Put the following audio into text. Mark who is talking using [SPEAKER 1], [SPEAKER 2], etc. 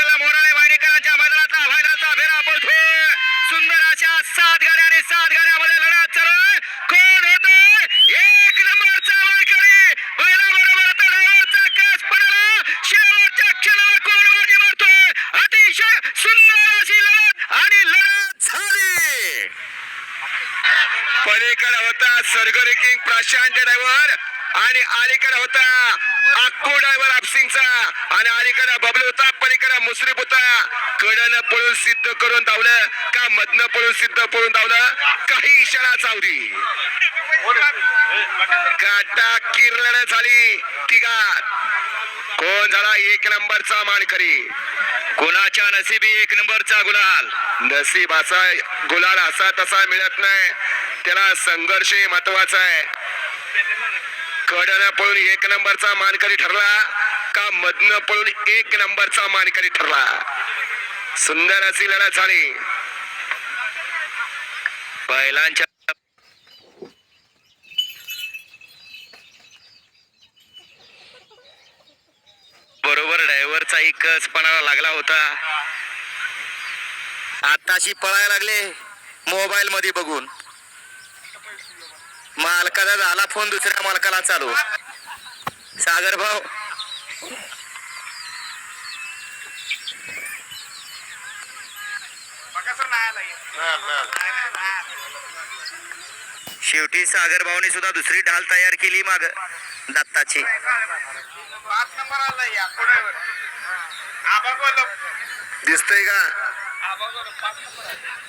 [SPEAKER 1] असलेला मोराळे वाडेकरांच्या मैदानातला फायनलचा फेरा पडतोय. सुंदर अशा सात गाड्या आणि सात गाड्यामध्ये लढत चालू कोण होतो? एक नंबरचा वारकरी. बैलाबरोबर आता ड्रायव्हरचा कस पडला. शेवटच्या क्षणाला कोण बाजी मारतोय? अतिशय सुंदर अशी लढत आणि लढत झाली. पलीकडे होता सरगरी किंग प्रशांत ड्रायव्हर आणि अलीकडे होता अक्कू सिंगचा आणि अलीकडे बबलू होता पलीकडे मुश्रीफ होता. कडनं पळून सिद्ध करून धावलं का मधनं पळून सिद्ध पळून धावलं? काही इशारा चावरी. काटा किरलड झाली. तिघात कोण झाला एक नंबरचा मानकरी? कोणाच्या नशिबी एक नंबरचा गुलाल. नसीब असा गुलाल असा तसा मिळत नाही. त्याला संघर्ष महत्त्वाचा आहे. कडनं पळून एक नंबरचा मानकरी ठरला. का मधनं पळून एक नंबरचा मानकरी ठरला. सुंदर अशी लढत झाली. बैलांच्या बरोबर ड्रायव्हरचा कसपणाला लागला होता. आताशी पळायला लागले मोबाईल मध्ये बघून. मालकाला झाला फोन दुसऱ्या मालकाला चालू. सागर भाऊ शेवटी सागर भाऊनी सुद्धा दुसरी ढाल तयार माग.
[SPEAKER 2] या पुढे आबा बोल
[SPEAKER 1] दिसतोय का?